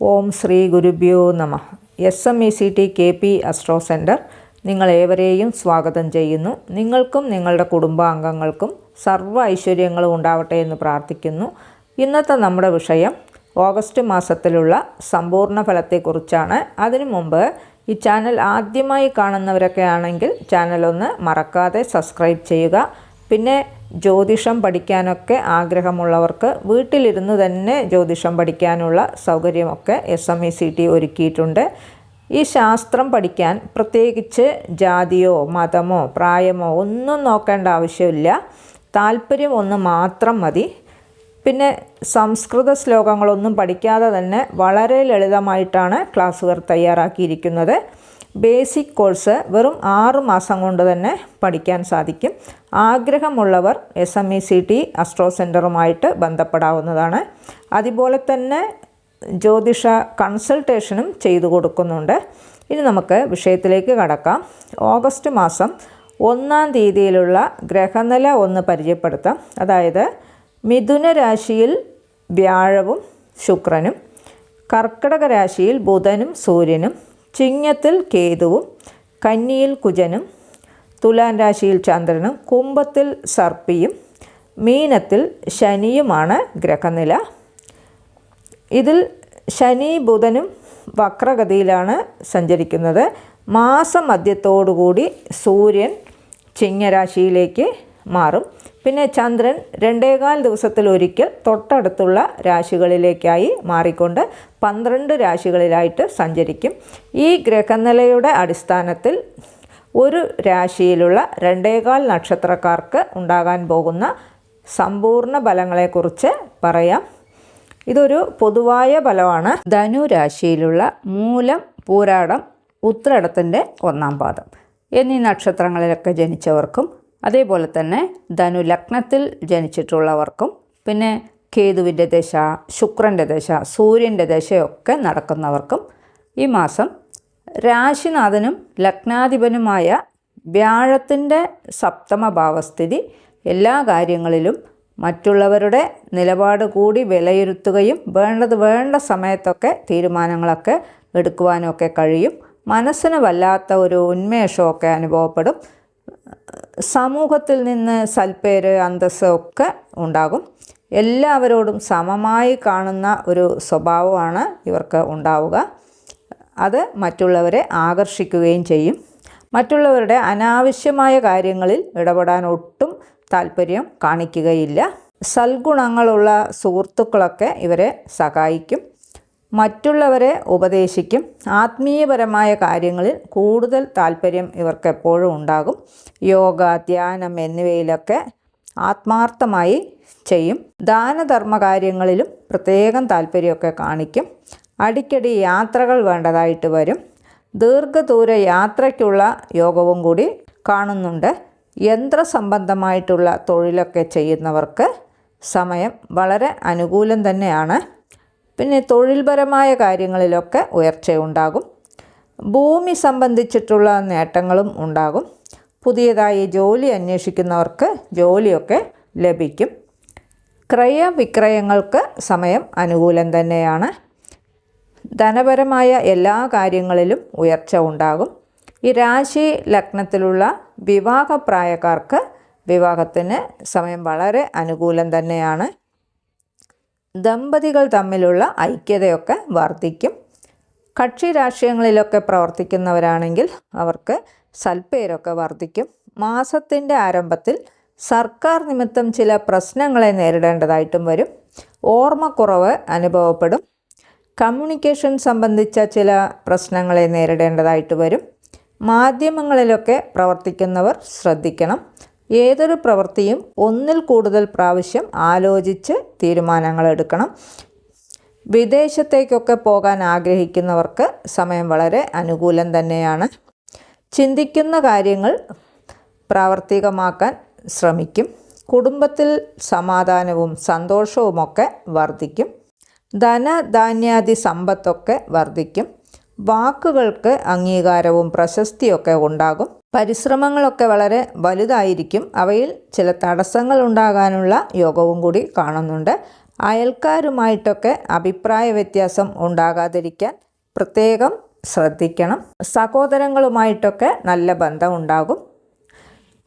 ഓം ശ്രീ ഗുരുഭ്യോ നമ. S M E C T K P astro centre നിങ്ങളേവരെയും സ്വാഗതം ചെയ്യുന്നു. നിങ്ങൾക്കും നിങ്ങളുടെ കുടുംബാംഗങ്ങൾക്കും സർവ ഐശ്വര്യങ്ങളും ഉണ്ടാവട്ടെ എന്ന് പ്രാർത്ഥിക്കുന്നു. ഇന്നത്തെ നമ്മുടെ വിഷയം ഓഗസ്റ്റ് മാസത്തിലുള്ള സമ്പൂർണ ഫലത്തെക്കുറിച്ചാണ്. അതിനു മുമ്പ് ഈ ചാനൽ ആദ്യമായി കാണുന്നവരൊക്കെ ആണെങ്കിൽ ചാനൽ ഒന്ന് മറക്കാതെ സബ്സ്ക്രൈബ് ചെയ്യുക. പിന്നെ ജ്യോതിഷം പഠിക്കാനൊക്കെ ആഗ്രഹമുള്ളവർക്ക് വീട്ടിലിരുന്ന് തന്നെ ജ്യോതിഷം പഠിക്കാനുള്ള സൗകര്യമൊക്കെ S M E C T ഒരുക്കിയിട്ടുണ്ട്. ഈ ശാസ്ത്രം പഠിക്കാൻ പ്രത്യേകിച്ച് ജാതിയോ മതമോ പ്രായമോ ഒന്നും നോക്കേണ്ട ആവശ്യമില്ല. താല്പര്യം ഒന്ന് മാത്രം മതി. പിന്നെ സംസ്കൃത ശ്ലോകങ്ങളൊന്നും പഠിക്കാതെ തന്നെ വളരെ ലളിതമായിട്ടാണ് ക്ലാസ്സുകൾ തയ്യാറാക്കിയിരിക്കുന്നത്. ബേസിക് കോഴ്സ് വെറും ആറ് മാസം കൊണ്ട് തന്നെ പഠിക്കാൻ സാധിക്കും. ആഗ്രഹമുള്ളവർ S M E C T astro സെന്ററുമായിട്ട് ബന്ധപ്പെടാവുന്നതാണ്. അതുപോലെ തന്നെ ജ്യോതിഷ കൺസൾട്ടേഷനും ചെയ്തു കൊടുക്കുന്നുണ്ട്. ഇനി നമുക്ക് വിഷയത്തിലേക്ക് കടക്കാം. ഓഗസ്റ്റ് മാസം ഒന്നാം തീയതിയിലുള്ള ഗ്രഹനില ഒന്ന് പരിചയപ്പെടുത്താം. അതായത് മിഥുന രാശിയിൽ വ്യാഴവും ശുക്രനും കർക്കിടക രാശിയിൽ ബുധനും സൂര്യനും ചിങ്ങത്തിൽ കേതുവും കന്നിയിൽ കുജനും തുലാൻ രാശിയിൽ ചന്ദ്രനും കുംഭത്തിൽ സർപ്പിയും മീനത്തിൽ ശനിയുമാണ് ഗ്രഹനില. ഇതിൽ ശനി ബുധനും വക്രഗതിയിലാണ് സഞ്ചരിക്കുന്നത്. മാസമധ്യത്തോടുകൂടി സൂര്യൻ ചിങ്ങരാശിയിലേക്ക് മാറും. പിന്നെ ചന്ദ്രൻ രണ്ടേകാൽ ദിവസത്തിലൊരിക്കൽ തൊട്ടടുത്തുള്ള രാശികളിലേക്കായി മാറിക്കൊണ്ട് പന്ത്രണ്ട് രാശികളിലായിട്ട് സഞ്ചരിക്കും. ഈ ഗ്രഹനിലയുടെ അടിസ്ഥാനത്തിൽ ഒരു രാശിയിലുള്ള രണ്ടേകാൽ നക്ഷത്രക്കാർക്ക് ഉണ്ടാകാൻ പോകുന്ന സമ്പൂർണ ഫലങ്ങളെക്കുറിച്ച് പറയാം. ഇതൊരു പൊതുവായ ഫലമാണ്. ധനു രാശിയിലുള്ള മൂലം പൂരാടം ഉത്രടത്തിന്റെ ഒന്നാം പാദം. എന്നീ നക്ഷത്രങ്ങളിലൊക്കെ ജനിച്ചവർക്കും അതേപോലെ തന്നെ ധനു ലഗ്നത്തിൽ ജനിച്ചിട്ടുള്ളവർക്കും പിന്നെ കേതുവിന്റെ ദശ ശുക്രന്റെ ദശ സൂര്യന്റെ ദശയൊക്കെ നടക്കുന്നവർക്കും ഈ മാസം രാശിനാഥനും ലഗ്നാധിപനുമായ വ്യാഴത്തിന്റെ സപ്തമ ഭാവസ്ഥിതി എല്ലാ കാര്യങ്ങളിലും മറ്റുള്ളവരുടെ നിലപാട് കൂടി വിലയിരുത്തുകയും വേണ്ടത് വേണ്ട സമയത്തൊക്കെ തീരുമാനങ്ങളൊക്കെ എടുക്കുവാനൊക്കെ കഴിയും. മനസ്സിന് വല്ലാത്ത ഒരു ഉന്മേഷമൊക്കെ അനുഭവപ്പെടും. സമൂഹത്തിൽ നിന്ന് സൽപ്പേര് അന്തസ് ഒക്കെ ഉണ്ടാകും. എല്ലാവരോടും സമമായി കാണുന്ന ഒരു സ്വഭാവമാണ് ഇവർക്ക് ഉണ്ടാവുക. അത് മറ്റുള്ളവരെ ആകർഷിക്കുകയും ചെയ്യും. മറ്റുള്ളവരുടെ അനാവശ്യമായ കാര്യങ്ങളിൽ ഇടപെടാൻ ഒട്ടും താല്പര്യം കാണിക്കുകയില്ല. സൽഗുണങ്ങളുള്ള സുഹൃത്തുക്കളൊക്കെ ഇവരെ സഹായിക്കും. മറ്റുള്ളവരെ ഉപദേശിക്കും. ആത്മീയപരമായ കാര്യങ്ങളിൽ കൂടുതൽ താല്പര്യം ഇവർക്ക് എപ്പോഴും ഉണ്ടാകും. യോഗ ധ്യാനം എന്നിവയിലൊക്കെ ആത്മാർത്ഥമായി ചെയ്യും. ദാനധർമ്മ കാര്യങ്ങളിലും പ്രത്യേകം താല്പര്യമൊക്കെ കാണിക്കും. അടിക്കടി യാത്രകൾ വേണ്ടതായിട്ട് വരും. ദീർഘദൂര യാത്രയ്ക്കുള്ള യോഗവും കൂടി കാണുന്നുണ്ട്. യന്ത്രസംബന്ധമായിട്ടുള്ള തൊഴിലൊക്കെ ചെയ്യുന്നവർക്ക് സമയം വളരെ അനുകൂലം തന്നെയാണ്. പിന്നെ തൊഴിൽപരമായ കാര്യങ്ങളിലൊക്കെ ഉയർച്ചയുണ്ടാകും. ഭൂമി സംബന്ധിച്ചിട്ടുള്ള നേട്ടങ്ങളും ഉണ്ടാകും. പുതിയതായി ജോലി അന്വേഷിക്കുന്നവർക്ക് ജോലിയൊക്കെ ലഭിക്കും. ക്രയവിക്രയങ്ങൾക്ക് സമയം അനുകൂലം തന്നെയാണ്. ധനപരമായ എല്ലാ കാര്യങ്ങളിലും ഉയർച്ച ഉണ്ടാകും. ഈ രാശി ലഗ്നത്തിലുള്ള വിവാഹപ്രായക്കാർക്ക് വിവാഹത്തിന് സമയം വളരെ അനുകൂലം തന്നെയാണ്. ദമ്പതികൾ തമ്മിലുള്ള ഐക്യതയൊക്കെ വർദ്ധിക്കും കക്ഷി രാഷ്ട്രീയങ്ങളിലൊക്കെ പ്രവർത്തിക്കുന്നവരാണെങ്കിൽ അവർക്ക് സൽപ്പേരൊക്കെ വർദ്ധിക്കും മാസത്തിന്റെ ആരംഭത്തിൽ സർക്കാർ നിമിത്തം ചില പ്രശ്നങ്ങളെ നേരിടേണ്ടതായിട്ടും വരും. ഓർമ്മക്കുറവ് അനുഭവപ്പെടും. കമ്മ്യൂണിക്കേഷൻ സംബന്ധിച്ച ചില പ്രശ്നങ്ങളെ നേരിടേണ്ടതായിട്ട് വരും. മാധ്യമങ്ങളിലൊക്കെ പ്രവർത്തിക്കുന്നവർ ശ്രദ്ധിക്കണം. ഏതൊരു പ്രവൃത്തിയും ഒന്നിൽ കൂടുതൽ പ്രാവശ്യം ആലോചിച്ച് തീരുമാനങ്ങൾ എടുക്കണം. വിദേശത്തേക്കൊക്കെ പോകാൻ ആഗ്രഹിക്കുന്നവർക്ക് സമയം വളരെ അനുകൂലം തന്നെയാണ്. ചിന്തിക്കുന്ന കാര്യങ്ങൾ പ്രാവർത്തികമാക്കാൻ ശ്രമിക്കും. കുടുംബത്തിൽ സമാധാനവും സന്തോഷവുമൊക്കെ വർദ്ധിക്കും. ധനധാന്യാദി സമ്പത്തൊക്കെ വർദ്ധിക്കും. വാക്കുകൾക്ക് അംഗീകാരവും പ്രശസ്തിയൊക്കെ ഉണ്ടാകും. പരിശ്രമങ്ങളൊക്കെ വളരെ വലുതായിരിക്കും. അവയിൽ ചില തടസ്സങ്ങൾ ഉണ്ടാകാനുള്ള യോഗവും കൂടി കാണുന്നുണ്ട്. അയൽക്കാരുമായിട്ടൊക്കെ അഭിപ്രായ വ്യത്യാസം ഉണ്ടാകാതിരിക്കാൻ പ്രത്യേകം ശ്രദ്ധിക്കണം. സഹോദരങ്ങളുമായിട്ടൊക്കെ നല്ല ബന്ധം ഉണ്ടാകും.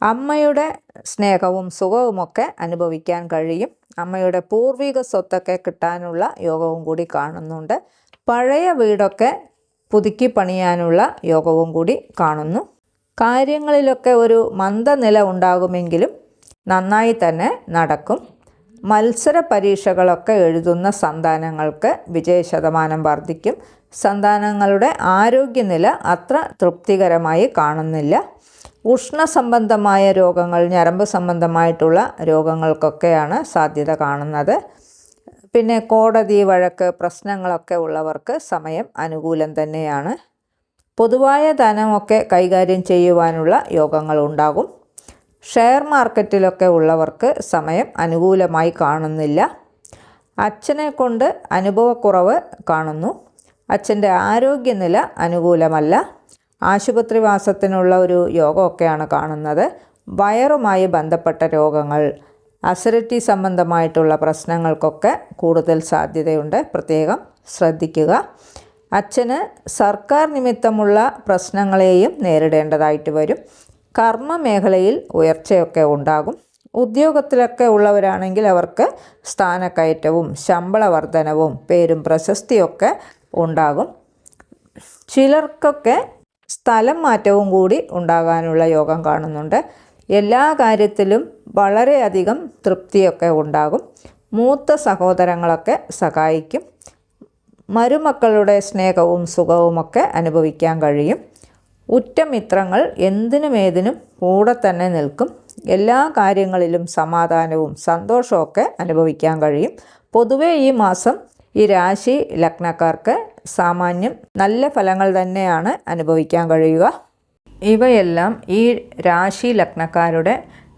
അമ്മയുടെ സ്നേഹവും സുഖവുമൊക്കെ അനുഭവിക്കാൻ കഴിയും. അമ്മയുടെ പൂർവിക സ്വത്തൊക്കെ കിട്ടാനുള്ള യോഗവും കൂടി കാണുന്നുണ്ട്. പഴയ വീടൊക്കെ പുതുക്കി പണിയാനുള്ള യോഗവും കൂടി കാണുന്നു. കാര്യങ്ങളിലൊക്കെ ഒരു മന്ദനില ഉണ്ടാകുമെങ്കിലും നന്നായി തന്നെ നടക്കും. മത്സര പരീക്ഷകളൊക്കെ എഴുതുന്ന സന്താനങ്ങൾക്ക് വിജയശതമാനം വർദ്ധിക്കും. സന്താനങ്ങളുടെ ആരോഗ്യനില അത്ര തൃപ്തികരമായി കാണുന്നില്ല. ഉഷ്ണ ഉഷ്ണസംബന്ധമായ രോഗങ്ങൾ ഞരമ്പ് സംബന്ധമായിട്ടുള്ള രോഗങ്ങൾക്കൊക്കെയാണ് സാധ്യത കാണുന്നത്. പിന്നെ കോടതി വഴക്ക് പ്രശ്നങ്ങളൊക്കെ ഉള്ളവർക്ക് സമയം അനുകൂലം തന്നെയാണ്. പൊതുവായ ധനമൊക്കെ കൈകാര്യം ചെയ്യുവാനുള്ള യോഗങ്ങൾ ഉണ്ടാകും. ഷെയർ മാർക്കറ്റിലൊക്കെ ഉള്ളവർക്ക് സമയം അനുകൂലമായി കാണുന്നില്ല. അച്ഛനെ കൊണ്ട് അനുഭവക്കുറവ് കാണുന്നു. അച്ഛന്റെ ആരോഗ്യനില അനുകൂലമല്ല. ആശുപത്രിവാസത്തിനുള്ള ഒരു യോഗമൊക്കെയാണ് കാണുന്നത്. വയറുമായി ബന്ധപ്പെട്ട രോഗങ്ങൾ അസിഡിറ്റി സംബന്ധമായിട്ടുള്ള പ്രശ്നങ്ങൾക്കൊക്കെ കൂടുതൽ സാധ്യതയുണ്ട്. പ്രത്യേകം ശ്രദ്ധിക്കുക. അച്ഛന് സർക്കാർ നിമിത്തമുള്ള പ്രശ്നങ്ങളെയും നേരിടേണ്ടതായിട്ട് വരും. കർമ്മ മേഖലയിൽ ഉയർച്ചയൊക്കെ ഉണ്ടാകും. ഉദ്യോഗത്തിലൊക്കെ ഉള്ളവരാണെങ്കിൽ അവർക്ക് സ്ഥാനക്കയറ്റവും ശമ്പള വർധനവും പേരും പ്രശസ്തിയൊക്കെ ഉണ്ടാകും. ചിലർക്കൊക്കെ സ്ഥലം മാറ്റവും കൂടി ഉണ്ടാകാനുള്ള യോഗം കാണുന്നുണ്ട്. എല്ലാ കാര്യത്തിലും വളരെയധികം തൃപ്തിയൊക്കെ ഉണ്ടാകും. മൂത്ത സഹോദരങ്ങളൊക്കെ സഹായിക്കും. മരുമക്കളുടെ സ്നേഹവും സുഖവുമൊക്കെ അനുഭവിക്കാൻ കഴിയും. ഉറ്റമിത്രങ്ങൾ എന്തിനും ഏതിനും കൂടെ തന്നെ നിൽക്കും. എല്ലാ കാര്യങ്ങളിലും സമാധാനവും സന്തോഷമൊക്കെ അനുഭവിക്കാൻ കഴിയും. പൊതുവേ ഈ മാസം ഈ രാശി ലഗ്നക്കാർക്ക് സാമാന്യം നല്ല ഫലങ്ങൾ തന്നെയാണ് അനുഭവിക്കാൻ കഴിയുക. ഇവയെല്ലാം ഈ രാശി ലഗ്നക്കാരുടെ